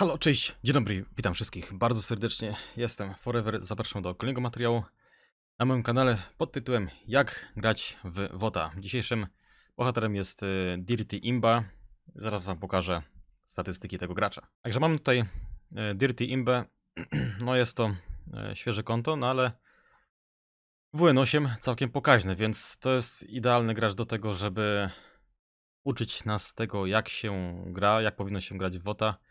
Halo, cześć, dzień dobry, witam wszystkich bardzo serdecznie. Jestem Forever, zapraszam do kolejnego materiału na moim kanale pod tytułem Jak grać w WOTA. Dzisiejszym bohaterem jest y, Dirty Imba. Zaraz wam pokażę statystyki tego gracza. Także mam tutaj y, Dirty Imbę. No jest to y, świeże konto, no ale WN8 całkiem pokaźny, więc to jest idealny gracz do tego, żeby uczyć nas tego, jak się gra, jak powinno się grać w WOTA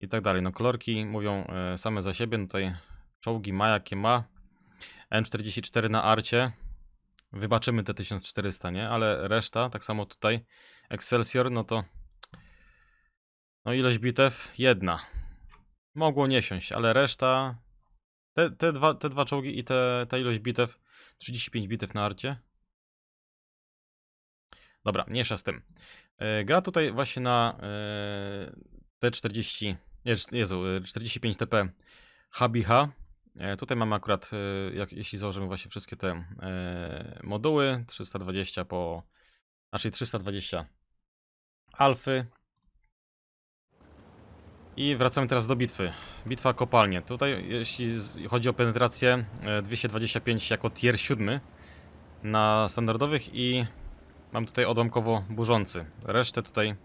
i tak dalej. No kolorki mówią e, same za siebie. No tutaj czołgi ma jakie ma. M44 na arcie. Wybaczymy te 1400, nie? Ale reszta, tak samo tutaj Excelsior, no to no ilość bitew? Jedna. Mogło nie siąść, ale reszta te, te, dwa, te dwa czołgi i te, ta ilość bitew 35 bitew na arcie. Dobra, mniejsza z tym. E, Gra tutaj właśnie na e, T40, nie, Jezu, e, 45 TP HBH. E, Tutaj mamy akurat, e, jak, jeśli założymy właśnie wszystkie te e, moduły, 320 po, znaczy 320 alfy. I wracamy teraz do bitwy. Bitwa kopalnie. Tutaj, jeśli chodzi o penetrację, e, 225 jako tier 7 na standardowych i mam tutaj odłamkowo burzący. Resztę tutaj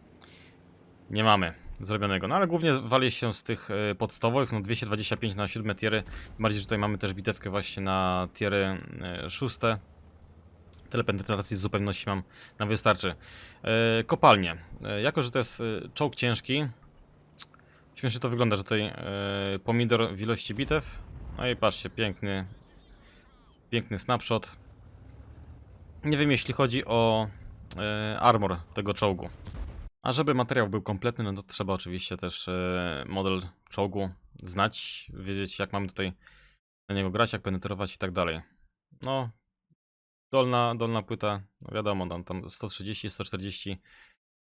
nie mamy zrobionego. No ale głównie wali się z tych e, podstawowych, no 225 na 7 tiery. Bardziej, że tutaj mamy też bitewkę właśnie na tiery e, 6. Tyle penetracji z zupełności mam na wystarczy. E, kopalnie. Jako, że to jest czołg ciężki, śmiesznie to wygląda, że tutaj pomidor w ilości bitew. No i patrzcie, piękny, piękny snapshot. Nie wiem, jeśli chodzi o armor tego czołgu. A żeby materiał był kompletny, no to trzeba oczywiście też e, model czołgu znać, wiedzieć jak mamy tutaj na niego grać, jak penetrować i tak dalej. No, dolna, dolna płyta, no wiadomo, tam, tam 130-140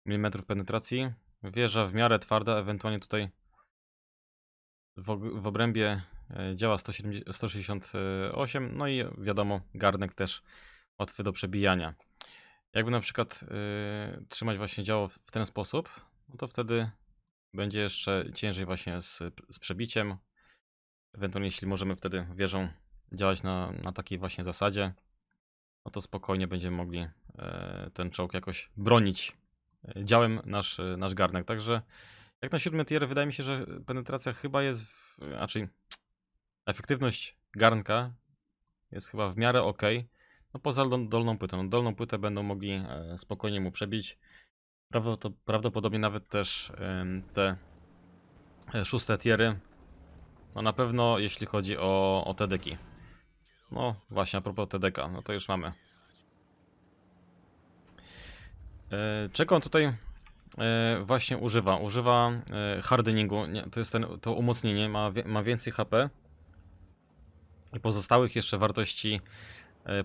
mm penetracji. Wieża w miarę twarda, ewentualnie tutaj w, w obrębie e, działa 170, 168, no i wiadomo, garnek też łatwy do przebijania. Jakby na przykład y, trzymać właśnie działo w, ten sposób, no to wtedy będzie jeszcze ciężej właśnie z, z przebiciem. Ewentualnie jeśli możemy wtedy wieżą działać na, na takiej właśnie zasadzie, no to spokojnie będziemy mogli e, ten czołg jakoś bronić e, działem nasz, e, nasz garnek. Także jak na siódmy tier wydaje mi się, że penetracja chyba jest, w, znaczy efektywność garnka jest chyba w miarę ok. No poza dol- dolną płytą. No, dolną płytę będą mogli e, spokojnie mu przebić. Prawdopod- prawdopodobnie nawet też te e, szóste tiery. No na pewno jeśli chodzi o, o TDK. No właśnie, a propos TDK, no to już mamy. E, czego on tutaj właśnie używa? Używa hardeningu. Nie, to jest ten, to umocnienie, ma, ma więcej HP. I pozostałych jeszcze wartości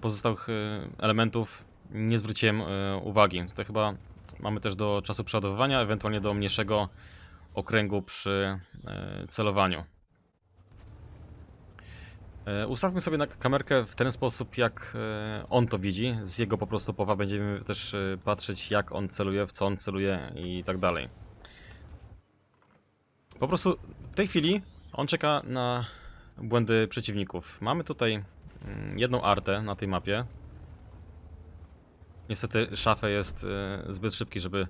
pozostałych e, elementów nie zwróciłem e, uwagi. Tutaj chyba mamy też do czasu przeładowywania, ewentualnie do mniejszego okręgu przy e, celowaniu. E, Ustawmy sobie na kamerkę w ten sposób, jak e, on to widzi. Z jego po prostu powa będziemy też e, patrzeć, jak on celuje, w co on celuje i tak dalej. Po prostu w tej chwili on czeka na błędy przeciwników. Mamy tutaj jedną artę na tej mapie. Niestety szafę jest e, zbyt szybki, żeby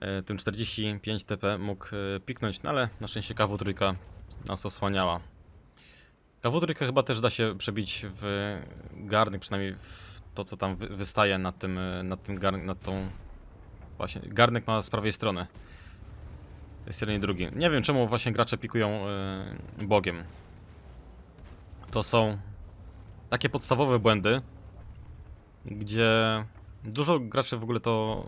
e, tym 45 TP mógł e, piknąć, no ale na szczęście KW3 nas osłaniała. KW3 chyba też da się przebić w garnek, przynajmniej w to, co tam wy- wystaje nad tym, nad tym garnek, nad tą... Właśnie, garnek ma z prawej strony. Jest jeden i drugi. Nie wiem, czemu właśnie gracze pikują bogiem. To są takie podstawowe błędy, gdzie dużo graczy w ogóle to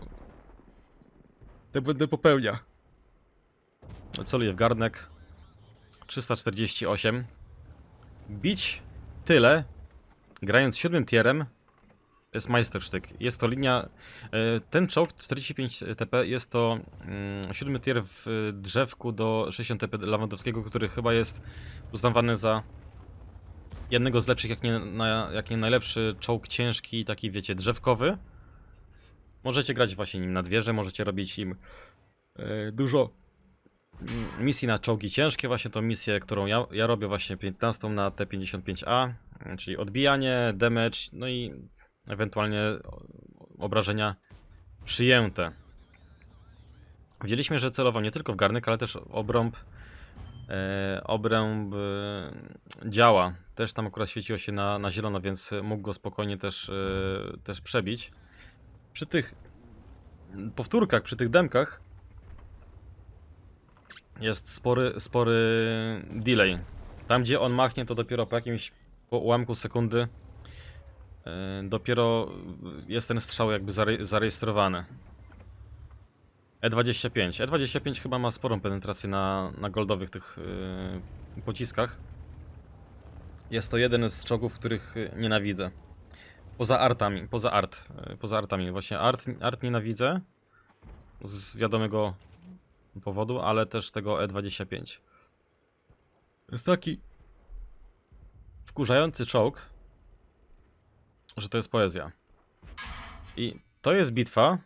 te błędy popełnia. Celuję w garnek. 348. Bić tyle, grając siódmym tierem, jest majstersztyk. Jest to linia. e, Ten czołg 45 TP jest to mm, siódmy tier w e, drzewku do 60 TP Lewandowskiego, który chyba jest uznawany za jednego z lepszych, jak nie, na, jak nie najlepszy czołg ciężki, taki wiecie, drzewkowy. Możecie grać właśnie nim nad wieżę, możecie robić im e, dużo mm, misji na czołgi ciężkie, właśnie tą misję, którą ja, ja robię właśnie 15 na T55A, czyli odbijanie, damage, no i ewentualnie obrażenia przyjęte. Widzieliśmy, że celował nie tylko w garnek, ale też obrąb obręb e, działa. Też tam akurat świeciło się na, na zielono, więc mógł go spokojnie też, e, też przebić. Przy tych powtórkach, przy tych demkach jest spory, spory delay. Tam gdzie on machnie to dopiero po jakimś po ułamku sekundy e, dopiero jest ten strzał jakby zare, zarejestrowany. E25. E25 chyba ma sporą penetrację na, na goldowych tych yy, pociskach. Jest to jeden z czołgów, których y, nienawidzę. Poza artami, poza art, yy, poza artami. Właśnie art, art nienawidzę z wiadomego powodu, ale też tego E25. Jest taki wkurzający czołg, że to jest poezja. I to jest bitwa,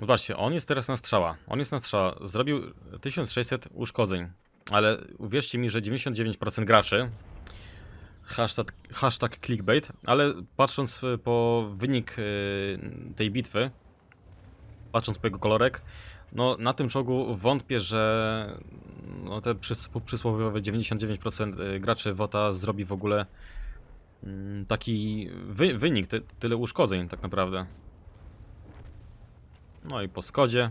Zobaczcie, on jest teraz na strzała. On jest na strzała. Zrobił 1600 uszkodzeń. Ale uwierzcie mi, że 99% graczy. Hashtag, hashtag clickbait. Ale patrząc po wynik y, tej bitwy, patrząc po jego kolorek, no na tym czołgu wątpię, że no, te przys- przysłowiowe 99% graczy WOTA zrobi w ogóle mm, taki wy- wynik, ty- tyle uszkodzeń tak naprawdę. No i po skodzie.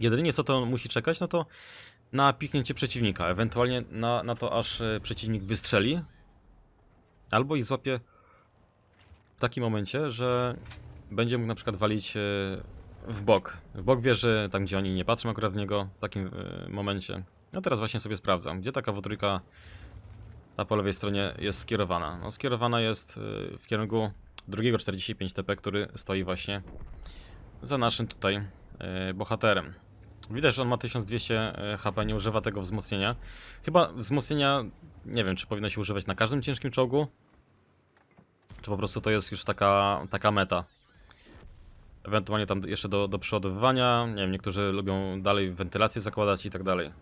Jedynie co to musi czekać, no to na piknięcie przeciwnika, ewentualnie na, na to aż e, przeciwnik wystrzeli. Albo ich złapie w takim momencie, że będzie mógł na przykład walić e, w bok. W bok wieży, tam gdzie oni nie patrzą akurat w niego w takim e, momencie. No teraz właśnie sobie sprawdzam, gdzie taka wotrójka na po lewej stronie jest skierowana. No skierowana jest w kierunku drugiego 45 TP, który stoi właśnie za naszym tutaj yy, bohaterem. Widać, że on ma 1200 HP, nie używa tego wzmocnienia. Chyba wzmocnienia, nie wiem, czy powinno się używać na każdym ciężkim czołgu, czy po prostu to jest już taka, taka meta. Ewentualnie tam jeszcze do, do przeładowywania, nie wiem, niektórzy lubią dalej wentylację zakładać i tak dalej.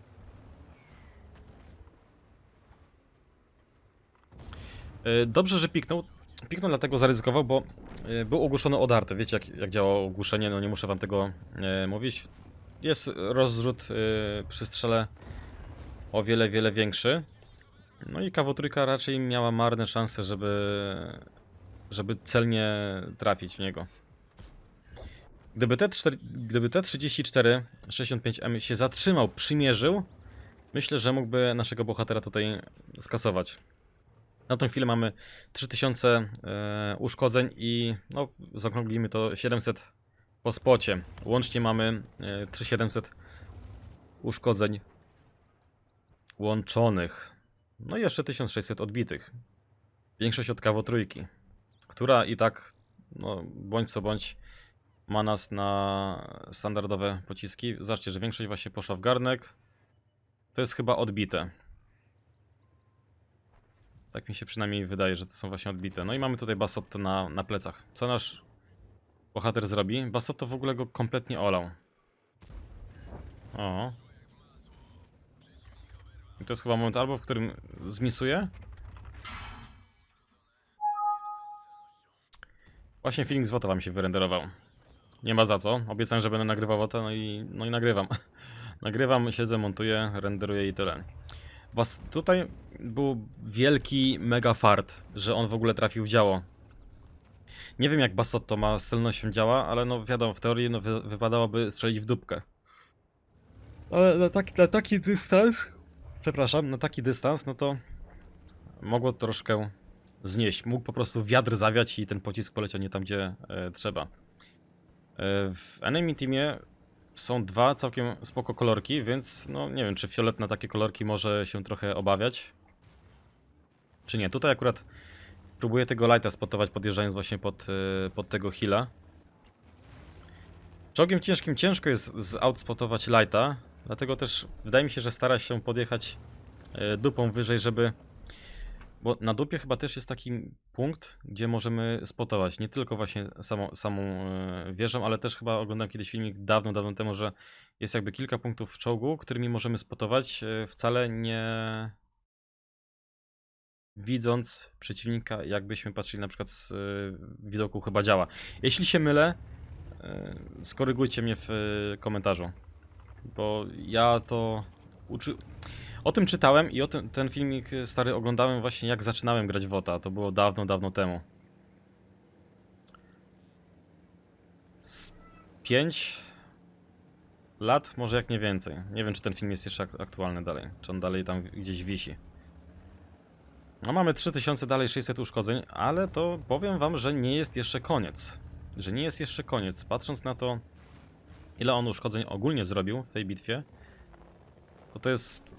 Yy, Dobrze, że piknął. Piknął dlatego zaryzykował, bo był ogłuszony od arty. Wiecie jak, jak działa ogłuszenie, no nie muszę wam tego e, mówić. Jest rozrzut y, przy strzele o wiele, wiele większy. No i kawotrójka raczej miała marne szanse, żeby, żeby celnie trafić w niego. Gdyby T4, gdyby T34 65M się zatrzymał, przymierzył, myślę, że mógłby naszego bohatera tutaj skasować. Na tą chwilę mamy 3000 e, uszkodzeń i no, zaokrąglimy to 700 po spocie. Łącznie mamy e, 3700 uszkodzeń łączonych. No i jeszcze 1600 odbitych. Większość od kawo trójki, która i tak, no, bądź co bądź, ma nas na standardowe pociski. Zobaczcie, że większość właśnie poszła w garnek. To jest chyba odbite. Tak mi się przynajmniej wydaje, że to są właśnie odbite. No i mamy tutaj Basotto na, na plecach. Co nasz bohater zrobi? Basotto w ogóle go kompletnie olał. O. I to jest chyba moment albo, w którym zmisuje. Właśnie feeling z Wota wam się wyrenderował. Nie ma za co. Obiecałem, że będę nagrywał Wota, no i, no i nagrywam. nagrywam, siedzę, montuję, renderuję i tyle. Was tutaj był wielki mega fart, że on w ogóle trafił w działo. Nie wiem jak Basotto ma z celnością działa, ale no wiadomo, w teorii no, wy wypadałoby strzelić w dupkę. Ale na taki, na taki dystans, przepraszam, na taki dystans, no to mogło troszkę znieść. Mógł po prostu wiatr zawiać i ten pocisk poleciał nie tam, gdzie e, trzeba. E, w enemy teamie są dwa całkiem spoko kolorki, więc no nie wiem, czy fiolet na takie kolorki może się trochę obawiać. Czy nie? Tutaj akurat próbuję tego lighta spotować, podjeżdżając właśnie pod, y, pod tego hila. Czołgiem ciężkim ciężko jest zoutspottować lighta, dlatego też wydaje mi się, że stara się podjechać y, dupą wyżej, żeby Bo na dupie chyba też jest taki punkt, gdzie możemy spotować nie tylko właśnie samą, samą e, wieżę, ale też chyba oglądałem kiedyś filmik dawno, dawno temu, że jest jakby kilka punktów w czołgu, którymi możemy spotować e, wcale nie widząc przeciwnika, jakbyśmy patrzyli na przykład z e, widoku chyba działa. Jeśli się mylę, skorygujcie mnie w komentarzu, bo ja to uczy... O tym czytałem i o tym, ten filmik e, stary oglądałem właśnie jak zaczynałem grać WOTA. To było dawno, dawno temu. Z 5 lat, może jak nie więcej. Nie wiem, czy ten film jest jeszcze ak- aktualny dalej. Czy on dalej tam gdzieś wisi. No mamy 3000 dalej 600 uszkodzeń, ale to powiem wam, że nie jest jeszcze koniec. Że nie jest jeszcze koniec. Patrząc na to, ile on uszkodzeń ogólnie zrobił w tej bitwie, to to jest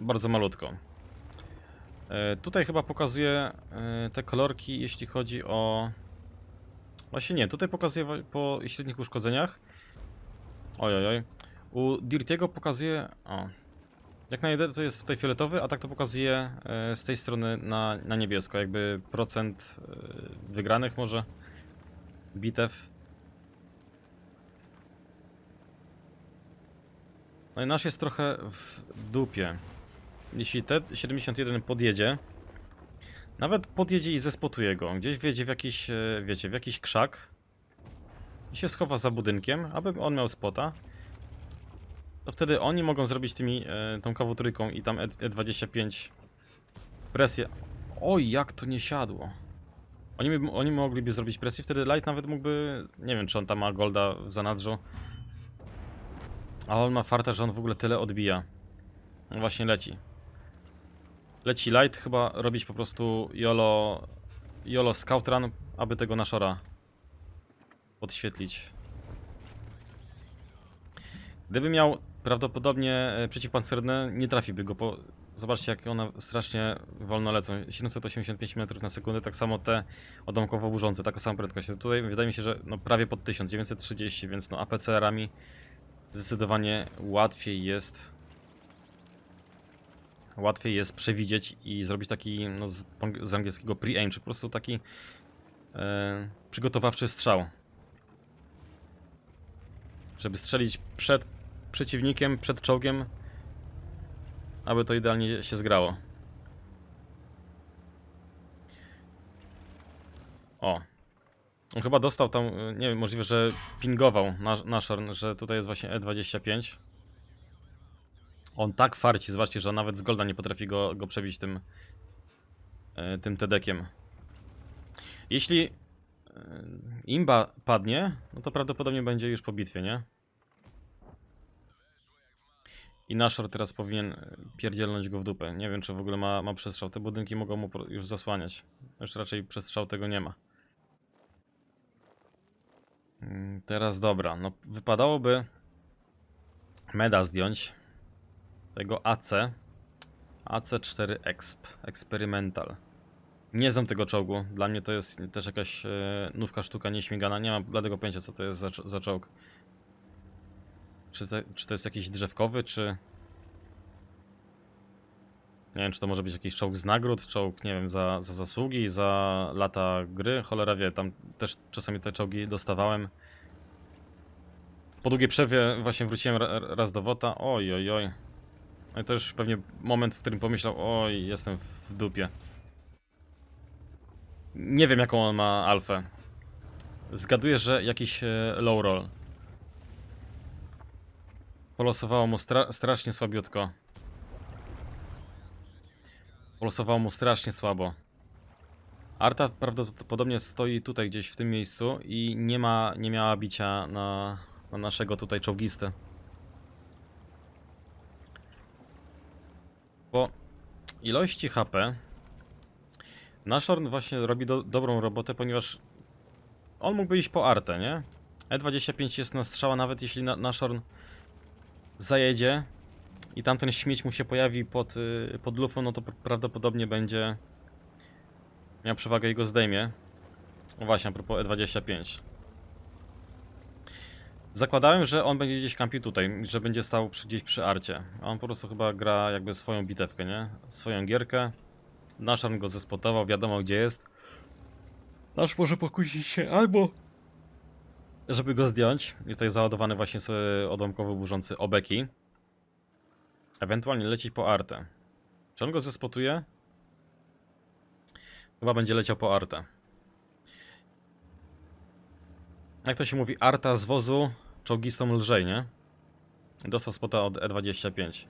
bardzo malutko. E, tutaj chyba pokazuje te kolorki, jeśli chodzi o... Właśnie nie, tutaj pokazuje po średnich uszkodzeniach. Oj, oj, oj. U Dirtiego pokazuje... O. Jak na jeden to jest tutaj fioletowy, a tak to pokazuje z tej strony na, na niebiesko. Jakby procent e, wygranych może. Bitew. No i nasz jest trochę w dupie. Jeśli T-71 podjedzie, nawet podjedzie i zespotuje go, gdzieś wjedzie w jakiś, e, wiecie, w jakiś krzak i się schowa za budynkiem, aby on miał spota, to wtedy oni mogą zrobić tymi, e, tą kawotryką i tam E- E25 presję. Oj, jak to nie siadło. Oni, oni mogliby zrobić presję, wtedy Light nawet mógłby, nie wiem czy on tam ma golda w zanadrzu, a on ma farta, że on w ogóle tyle odbija. No właśnie leci. Leci light, chyba robić po prostu YOLO, YOLO Scout Run, aby tego naszora podświetlić. Gdyby miał prawdopodobnie e, przeciwpancerne, nie trafiłby go, bo zobaczcie jak one strasznie wolno lecą. 785 metrów na sekundę, tak samo te odłamkowo burzące, taka sama prędkość. Tutaj wydaje mi się, że no prawie pod 1000, 930, więc no APCR-ami zdecydowanie łatwiej jest łatwiej jest przewidzieć i zrobić taki no, z, z angielskiego pre-aim, czy po prostu taki e, przygotowawczy strzał. Żeby strzelić przed przeciwnikiem, przed czołgiem, aby to idealnie się zgrało. O. On chyba dostał tam, e, nie wiem, możliwe, że pingował nasz, naszorn, że tutaj jest właśnie E25. On tak farci, zobaczcie, że nawet z Golda nie potrafi go, go przebić tym, e, tym tedekiem. Jeśli e, imba padnie, no to prawdopodobnie będzie już po bitwie, nie? I Nashor teraz powinien pierdzielnąć go w dupę. Nie wiem, czy w ogóle ma, ma przestrzał. Te budynki mogą mu już zasłaniać. Już raczej przestrzał tego nie ma. Mm, Teraz dobra, no wypadałoby meda zdjąć tego AC. AC4 Exp, Experimental. Nie znam tego czołgu. Dla mnie to jest też jakaś e, nówka sztuka nieśmigana. Nie mam bladego pojęcia, co to jest za, za czołg. Czy czy to jest jakiś drzewkowy, czy... Nie wiem, czy to może być jakiś czołg z nagród, czołg, nie wiem, za, za zasługi, za lata gry. Cholera wie, tam też czasami te czołgi dostawałem. Po długiej przerwie właśnie wróciłem ra, raz do WOTA. Oj, oj, oj. To już pewnie moment, w którym pomyślał, oj, jestem w dupie. Nie wiem, jaką on ma alfę. Zgaduję, że jakiś e, low roll. Polosowało mu stra strasznie słabiutko. Polosowało mu strasznie słabo. Arta prawdopodobnie stoi tutaj gdzieś w tym miejscu i nie ma, nie miała bicia na, na naszego tutaj czołgistę. Po ilości HP Nashorn właśnie robi do, dobrą robotę, ponieważ on mógłby iść po artę, nie? E25 jest na strzała, nawet jeśli na, Nashorn zajedzie i tamten śmieć mu się pojawi pod, y, pod lufą, no to pr- prawdopodobnie będzie miał przewagę i go zdejmie. Właśnie, a propos E25. Zakładałem, że on będzie gdzieś kampił tutaj, że będzie stał przy, gdzieś przy arcie. A on po prostu chyba gra jakby swoją bitewkę, nie? Swoją gierkę. Naszan go zespotował, wiadomo gdzie jest. Nasz może pokusić się albo żeby go zdjąć. I tutaj załadowany właśnie sobie odłamkowo burzący obeki. Ewentualnie lecieć po artę. Czy on go zespotuje? Chyba będzie leciał po artę. Jak to się mówi, arta z wozu, są lżej, nie? Dostał spota od E25.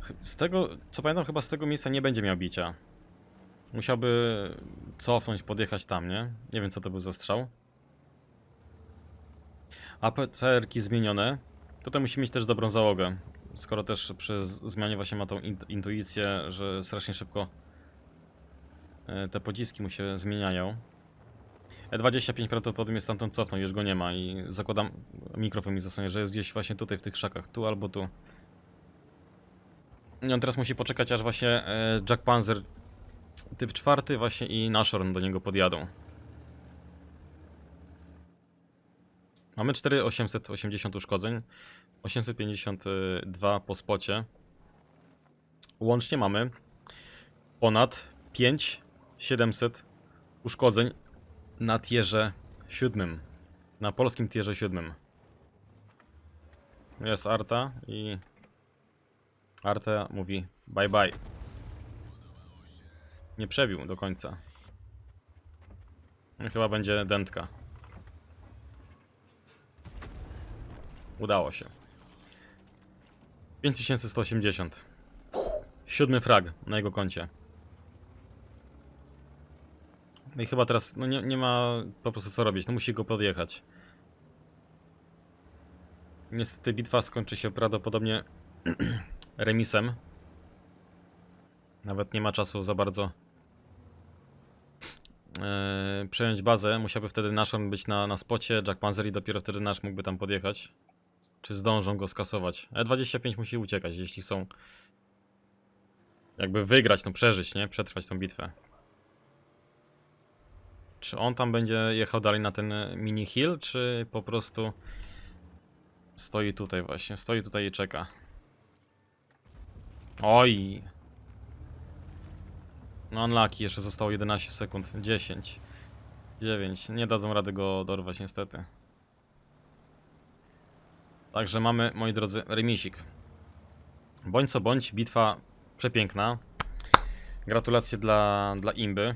Ch- Z tego, co pamiętam, chyba z tego miejsca nie będzie miał bicia. Musiałby cofnąć, podjechać tam, nie? Nie wiem, co to był za strzał. APCR-ki zmienione. Tutaj musi mieć też dobrą załogę. Skoro też przy zmianie właśnie ma tą int- intuicję, że strasznie szybko e, te pociski mu się zmieniają. E25 prawdopodobnie stamtąd cofnął, już go nie ma i zakładam, mikrofon mi zasłania, że jest gdzieś właśnie tutaj w tych krzakach, tu albo tu. I on teraz musi poczekać, aż właśnie e, Jack Panzer typ czwarty właśnie i Nashorn do niego podjadą. Mamy 4880 uszkodzeń, 852 po spocie. Łącznie mamy ponad 5700 uszkodzeń na tierze siódmym. Na polskim tierze siódmym. Jest Arta i Arta mówi bye bye. Nie przebił do końca. No, Chyba będzie dętka. Udało się. 5180. Siódmy frag na jego koncie. No i chyba teraz no nie, nie ma po prostu co robić, no musi go podjechać. Niestety bitwa skończy się prawdopodobnie remisem. Nawet nie ma czasu za bardzo e, przejąć bazę. Musiałby wtedy Nashorn być na, na spocie, Jack Panzer i dopiero wtedy Nash mógłby tam podjechać. Czy zdążą go skasować? E25 musi uciekać, jeśli chcą jakby wygrać, no przeżyć, nie? Przetrwać tą bitwę. Czy on tam będzie jechał dalej na ten e, mini hill, czy po prostu stoi tutaj właśnie, stoi tutaj i czeka. Oj! No unlucky, jeszcze zostało 11 sekund, 10, 9, nie dadzą rady go dorwać niestety. Także mamy, moi drodzy, remisik. Bądź co bądź, bitwa przepiękna. Gratulacje dla, dla Imby.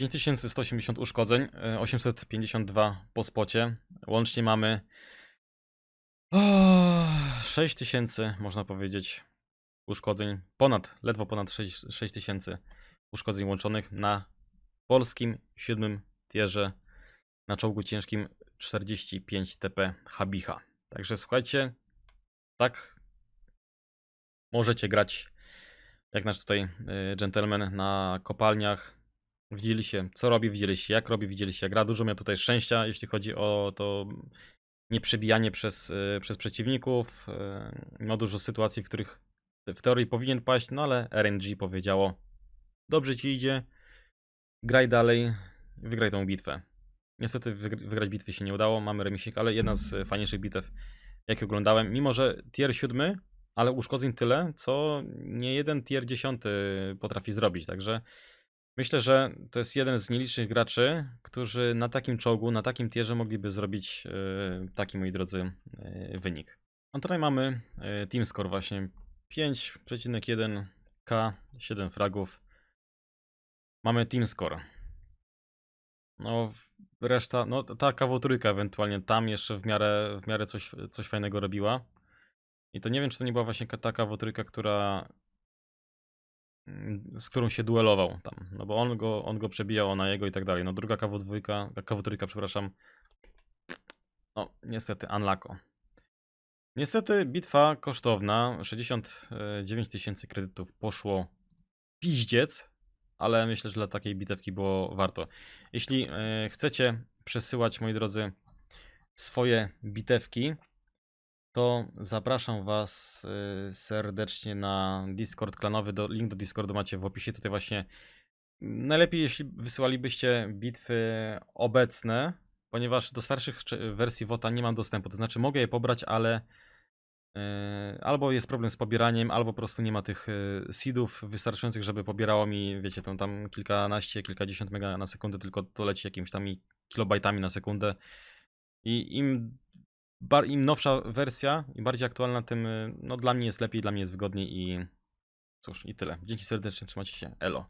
5180 uszkodzeń, e, 852 po spocie. Łącznie mamy o, 6000, można powiedzieć, uszkodzeń. Ponad, ledwo ponad 6 6000 uszkodzeń łączonych na polskim siódmym tierze na czołgu ciężkim 45 TP Habicha. Także słuchajcie, tak możecie grać jak nasz tutaj y, gentleman na kopalniach. Widzieliście, co robi, widzieliście, jak robi, widzieliście, jak gra. Dużo miał tutaj szczęścia, jeśli chodzi o to nieprzebijanie przez, y, przez przeciwników. Y, Ma dużo sytuacji, w których w teorii powinien paść, no ale RNG powiedziało: Dobrze ci idzie, graj dalej, wygraj tą bitwę. Niestety wygr- wygrać bitwy się nie udało, mamy remisik, ale jedna z fajniejszych bitew, jakie oglądałem. Mimo, że tier 7, ale uszkodzeń tyle, co nie jeden tier 10 potrafi zrobić. Także myślę, że to jest jeden z nielicznych graczy, którzy na takim czołgu, na takim tierze mogliby zrobić y, taki, moi drodzy, y, wynik. No tutaj mamy y, team score właśnie 5,1k, 7 fragów. Mamy team score. No, reszta, no ta kawotrójka ewentualnie tam jeszcze w miarę, w miarę coś, coś fajnego robiła. I to nie wiem, czy to nie była właśnie ka- ta kawotrójka, która z którą się duelował tam, no bo on go, on go przebijał, ona jego i tak dalej. No druga kawodwójka, kawotrójka, przepraszam, no niestety unlako. Niestety bitwa kosztowna, 69 tysięcy kredytów poszło piździec, ale myślę, że dla takiej bitewki było warto. Jeśli e, chcecie przesyłać, moi drodzy, swoje bitewki, to zapraszam Was y, serdecznie na Discord klanowy. Do, link do Discordu macie w opisie. Tutaj właśnie najlepiej, jeśli wysyłalibyście bitwy obecne, ponieważ do starszych wersji WOTA nie mam dostępu. To znaczy mogę je pobrać, ale E, Albo jest problem z pobieraniem, albo po prostu nie ma tych e, seedów wystarczających, żeby pobierało mi, wiecie, tam, tam kilkanaście, kilkadziesiąt mega na sekundę, tylko to leci jakimiś tam kilobajtami na sekundę. I im, im nowsza wersja i bardziej aktualna, tym e, no, dla mnie jest lepiej, dla mnie jest wygodniej i cóż, i tyle. Dzięki serdecznie, trzymajcie się. Elo.